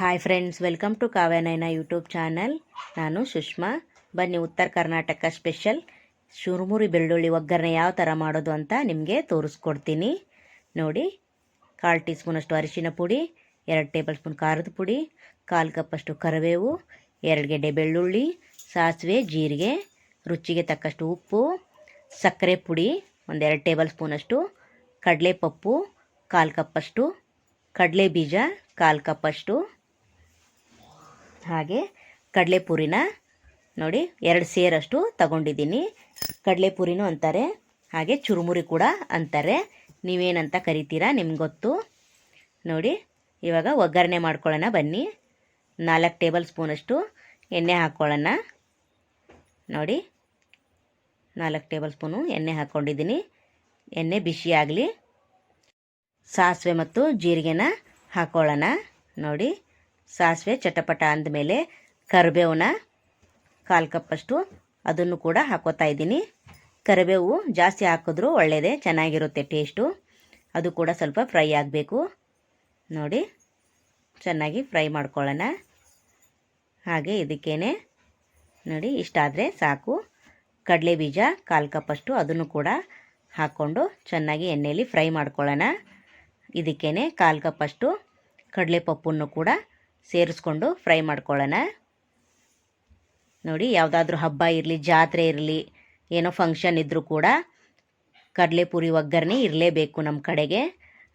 Hi friends welcome to Kavyanayana YouTube channel ನಾನು ಸುಷ್ಮಾ. ಬನ್ನಿ ಉತ್ತರ ಕರ್ನಾಟಕ ಸ್ಪೆಷಲ್ ಶುರುಮುರಿ ಬೆಳ್ಳುಳ್ಳಿ ಒಗ್ಗರಣೆ ಯಾವ ಥರ ಮಾಡೋದು ಅಂತ ನಿಮಗೆ ತೋರಿಸ್ಕೊಡ್ತೀನಿ. ನೋಡಿ, ಕಾಲು ಟೀ ಸ್ಪೂನಷ್ಟು ಅರಿಶಿನ ಪುಡಿ, ಎರಡು ಟೇಬಲ್ ಸ್ಪೂನ್ ಖಾರದ ಪುಡಿ, ಕಾಲು ಕಪ್ಪಷ್ಟು ಕರಿಬೇವು, ಎರಡು ಗೆಡ್ಡೆ ಬೆಳ್ಳುಳ್ಳಿ, ಸಾಸಿವೆ, ಜೀರಿಗೆ, ರುಚಿಗೆ ತಕ್ಕಷ್ಟು ಉಪ್ಪು, ಸಕ್ಕರೆ ಪುಡಿ ಒಂದೆರಡು ಟೇಬಲ್ ಸ್ಪೂನಷ್ಟು ಕಡಲೆಪಪ್ಪು, ಕಾಲು ಕಪ್ಪಷ್ಟು ಕಡಲೆ ಬೀಜ ಕಾಲು ಕಪ್ಪಷ್ಟು ಹಾಗೆ ಕಡಲೆಪುರಿನ ನೋಡಿ ಎರಡು ಸೇರಷ್ಟು ತಗೊಂಡಿದ್ದೀನಿ. ಕಡಲೆಪುರಿನೂ ಅಂತಾರೆ, ಹಾಗೆ ಚುರುಮುರಿ ಕೂಡ ಅಂತಾರೆ. ನೀವೇನಂತ ಕರಿತೀರಾ ನಿಮ್ಗೆ ಗೊತ್ತು. ನೋಡಿ, ಇವಾಗ ಒಗ್ಗರಣೆ ಮಾಡ್ಕೊಳ್ಳೋಣ ಬನ್ನಿ. ನಾಲ್ಕು ಟೇಬಲ್ ಸ್ಪೂನಷ್ಟು ಎಣ್ಣೆ ಹಾಕ್ಕೊಳ್ಳೋಣ ನೋಡಿ, ನಾಲ್ಕು ಟೇಬಲ್ ಸ್ಪೂನು ಎಣ್ಣೆ ಹಾಕ್ಕೊಂಡಿದ್ದೀನಿ ಎಣ್ಣೆ ಬಿಸಿ ಆಗಲಿ. ಸಾಸಿವೆ ಮತ್ತು ಜೀರಿಗೆನ ಹಾಕ್ಕೊಳ್ಳೋಣ ನೋಡಿ ಸಾಸಿವೆ ಚಟಪಟ ಅಂದಮೇಲೆ ಕರಿಬೇವನ್ನ ಕಾಲು ಕಪ್ಪಷ್ಟು ಅದನ್ನು ಕೂಡ ಹಾಕೋತಾ ಇದ್ದೀನಿ. ಕರಿಬೇವು ಜಾಸ್ತಿ ಹಾಕಿದ್ರೂ ಒಳ್ಳೆಯದೇ ಚೆನ್ನಾಗಿರುತ್ತೆ ಟೇಸ್ಟು ಅದು ಕೂಡ ಸ್ವಲ್ಪ ಫ್ರೈ ಆಗಬೇಕು. ನೋಡಿ, ಚೆನ್ನಾಗಿ ಫ್ರೈ ಮಾಡ್ಕೊಳ್ಳೋಣ. ಹಾಗೆ ಇದಕ್ಕೇನೆ, ನೋಡಿ ಇಷ್ಟಾದರೆ ಸಾಕು. ಕಡಲೆ ಬೀಜ ಕಾಲು ಕಪ್ಪಷ್ಟು ಅದನ್ನು ಕೂಡ ಹಾಕ್ಕೊಂಡು ಚೆನ್ನಾಗಿ ಎಣ್ಣೆಯಲ್ಲಿ ಫ್ರೈ ಮಾಡ್ಕೊಳ್ಳೋಣ. ಇದಕ್ಕೇನೆ ಕಾಲು ಕಪ್ಪಷ್ಟು ಕಡಲೆ ಪಪ್ಪನ್ನು ಕೂಡ ಸೇರಿಸ್ಕೊಂಡು ಫ್ರೈ ಮಾಡ್ಕೊಳ್ಳೋಣ. ನೋಡಿ, ಯಾವುದಾದ್ರೂ ಹಬ್ಬ ಇರಲಿ, ಜಾತ್ರೆ ಇರಲಿ, ಏನೋ ಫಂಕ್ಷನ್ ಇದ್ದರೂ ಕೂಡ ಕಡಲೆಪುರಿ ಒಗ್ಗರಣೆ ಇರಲೇಬೇಕು ನಮ್ಮ ಕಡೆಗೆ.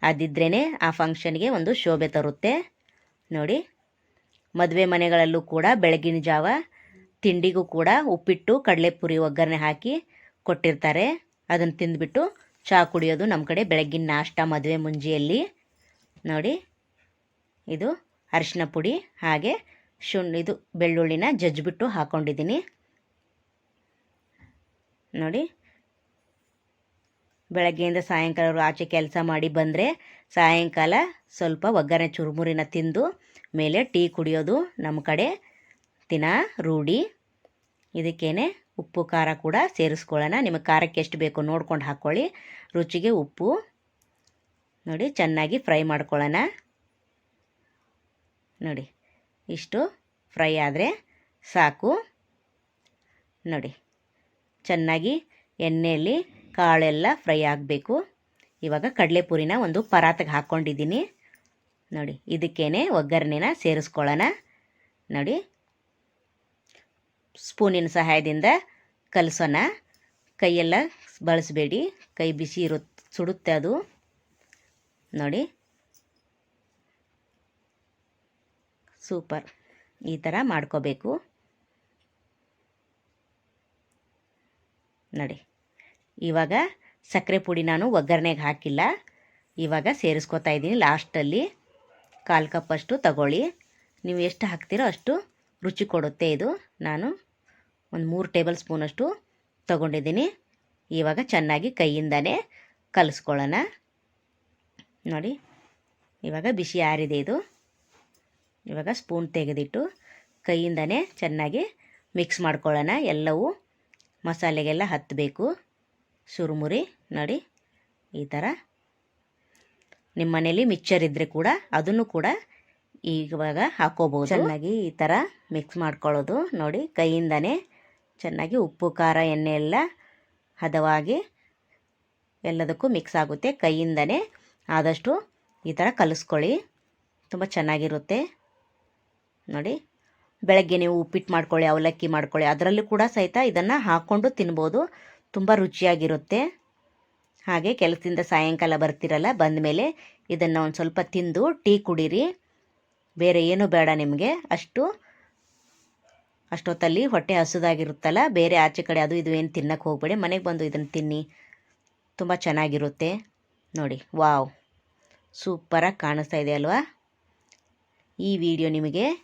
ಅದಿದ್ರೇ ಆ ಫಂಕ್ಷನ್ಗೆ ಒಂದು ಶೋಭೆ ತರುತ್ತೆ. ನೋಡಿ, ಮದುವೆ ಮನೆಗಳಲ್ಲೂ ಕೂಡ ಬೆಳಗಿನ ಜಾವ ತಿಂಡಿಗೂ ಕೂಡ ಉಪ್ಪಿಟ್ಟು, ಕಡಲೆಪುರಿ ಒಗ್ಗರಣೆ ಹಾಕಿ ಕೊಟ್ಟಿರ್ತಾರೆ. ಅದನ್ನು ತಿಂದುಬಿಟ್ಟು ಚಹಾ ಕುಡಿಯೋದು ನಮ್ಮ ಕಡೆ ಬೆಳಗ್ಗಿನ ನಾಷ್ಟ ಮದುವೆ ಮುಂಜಿಯಲ್ಲಿ. ನೋಡಿ, ಇದು ಅರಿಶಿನ ಪುಡಿ, ಹಾಗೆ ಶುಣ್ ಇದು ಬೆಳ್ಳುಳ್ಳಿನ ಜಜ್ಜಿಬಿಟ್ಟು ಹಾಕ್ಕೊಂಡಿದ್ದೀನಿ ನೋಡಿ, ಬೆಳಗ್ಗೆಯಿಂದ ಸಾಯಂಕಾಲ ಆಚೆ ಕೆಲಸ ಮಾಡಿ ಬಂದರೆ ಸಾಯಂಕಾಲ ಸ್ವಲ್ಪ ಒಗ್ಗರಣೆ ಚುರುಮುರಿನ ತಿಂದು ಮೇಲೆ ಟೀ ಕುಡಿಯೋದು ನಮ್ಮ ಕಡೆ. ದಿನ ರೂಢಿ. ಇದಕ್ಕೇನೆ ಉಪ್ಪು, ಖಾರ ಕೂಡ ಸೇರಿಸ್ಕೊಳ್ಳೋಣ. ನಿಮಗೆ ಖಾರಕ್ಕೆ ಎಷ್ಟು ಬೇಕು ನೋಡ್ಕೊಂಡು ಹಾಕ್ಕೊಳ್ಳಿ. ರುಚಿಗೆ ಉಪ್ಪು. ನೋಡಿ, ಚೆನ್ನಾಗಿ ಫ್ರೈ ಮಾಡ್ಕೊಳ್ಳೋಣ. ನೋಡಿ, ಇಷ್ಟು ಫ್ರೈ ಆದರೆ ಸಾಕು. ನೋಡಿ, ಚೆನ್ನಾಗಿ ಎಣ್ಣೆಯಲ್ಲಿ ಕಾಳೆಲ್ಲ ಫ್ರೈ ಆಗಬೇಕು. ಇವಾಗ ಕಡಲೆಪುರಿನ ಒಂದು ಪರಾತಗೆ ಹಾಕ್ಕೊಂಡಿದ್ದೀನಿ. ನೋಡಿ, ಇದಕ್ಕೇನೆ ಒಗ್ಗರಣೆನ ಸೇರಿಸ್ಕೊಳ್ಳೋಣ. ನೋಡಿ, ಸ್ಪೂನಿನ ಸಹಾಯದಿಂದ ಕಲಸೋಣ. ಕೈಯೆಲ್ಲ ಬಳಸಬೇಡಿ. ಕೈ ಬಿಸಿ ಇರುತ್ತೆ ಸುಡುತ್ತೆ ಅದು. ನೋಡಿ ಸೂಪರ್ ಈ ಥರ ಮಾಡ್ಕೋಬೇಕು. ನೋಡಿ. ಇವಾಗ ಸಕ್ಕರೆ ಪುಡಿ ನಾನು ಒಗ್ಗರಣೆಗೆ ಹಾಕಿಲ್ಲ. ಇವಾಗ ಸೇರಿಸ್ಕೊತಾ ಇದ್ದೀನಿ ಲಾಸ್ಟಲ್ಲಿ ಕಾಲು ಕಪ್ಪಷ್ಟು ತಗೊಳ್ಳಿ. ನೀವು ಎಷ್ಟು ಹಾಕ್ತೀರೋ ಅಷ್ಟು ರುಚಿ ಕೊಡುತ್ತೆ ಇದು. ನಾನು ಒಂದು ಮೂರು ಟೇಬಲ್ ಸ್ಪೂನಷ್ಟು ತಗೊಂಡಿದ್ದೀನಿ. ಇವಾಗ ಚೆನ್ನಾಗಿ ಕೈಯಿಂದನೇ ಕಲಿಸ್ಕೊಳ್ಳೋಣ. ನೋಡಿ. ಇವಾಗ ಬಿಸಿ ಆರಿದೆ ಇದು. ಇವಾಗ ಸ್ಪೂನ್ ತೆಗೆದಿಟ್ಟು ಕೈಯಿಂದನೇ ಚೆನ್ನಾಗಿ ಮಿಕ್ಸ್ ಮಾಡ್ಕೊಳ್ಳೋಣ. ಎಲ್ಲವೂ ಮಸಾಲೆಗೆಲ್ಲ ಹತ್ತಬೇಕು. ಸುರುಮುರಿ ನೋಡಿ, ಈ ಥರ. ನಿಮ್ಮ ಮನೇಲಿ ಮಿಕ್ಚರ್ ಇದ್ದರೆ ಕೂಡ ಅದನ್ನು ಕೂಡ ಇವಾಗ ಹಾಕೋಬೋದು. ಚೆನ್ನಾಗಿ ಈ ಥರ ಮಿಕ್ಸ್ ಮಾಡ್ಕೊಳ್ಳೋದು ನೋಡಿ, ಕೈಯಿಂದನೇ ಚೆನ್ನಾಗಿ ಉಪ್ಪು, ಖಾರ, ಎಣ್ಣೆ ಎಲ್ಲ ಹದವಾಗಿ ಎಲ್ಲದಕ್ಕೂ ಮಿಕ್ಸ್ ಆಗುತ್ತೆ. ಕೈಯಿಂದನೇ ಆದಷ್ಟು ಈ ಥರ ಕಲಿಸ್ಕೊಳ್ಳಿ. ತುಂಬ ಚೆನ್ನಾಗಿರುತ್ತೆ. ನೋಡಿ. ಬೆಳಗ್ಗೆ ನೀವು ಉಪ್ಪಿಟ್ಟು ಮಾಡ್ಕೊಳ್ಳಿ, ಅವಲಕ್ಕಿ ಮಾಡ್ಕೊಳ್ಳಿ, ಅದರಲ್ಲೂ ಕೂಡ ಸಹಿತ ಇದನ್ನು ಹಾಕ್ಕೊಂಡು ತಿನ್ಬೋದು. ತುಂಬ ರುಚಿಯಾಗಿರುತ್ತೆ. ಹಾಗೆ ಕೆಲಸದಿಂದ ಸಾಯಂಕಾಲ ಬರ್ತಿರಲ್ಲ ಬಂದ ಮೇಲೆ ಇದನ್ನು ಒಂದು ಸ್ವಲ್ಪ ತಿಂದು ಟೀ ಕುಡೀರಿ. ಬೇರೆ ಏನೂ ಬೇಡ ನಿಮಗೆ. ಅಷ್ಟು, ಅಷ್ಟೊತ್ತಲ್ಲಿ ಹೊಟ್ಟೆ ಹಸುದಾಗಿರುತ್ತಲ್ಲ, ಬೇರೆ ಆಚೆ ಕಡೆ ಅದು ಇದು ಏನು ತಿನ್ನಕ್ಕೆ ಹೋಗಬೇಡಿ. ಮನೆಗೆ ಬಂದು ಇದನ್ನು ತಿನ್ನಿ. ತುಂಬ ಚೆನ್ನಾಗಿರುತ್ತೆ. ನೋಡಿ, ವಾವ್. ಸೂಪರಾಗಿ ಕಾಣಿಸ್ತಾ ಇದೆ ಅಲ್ವಾ? ಈ ವಿಡಿಯೋ ನಿಮಗೆ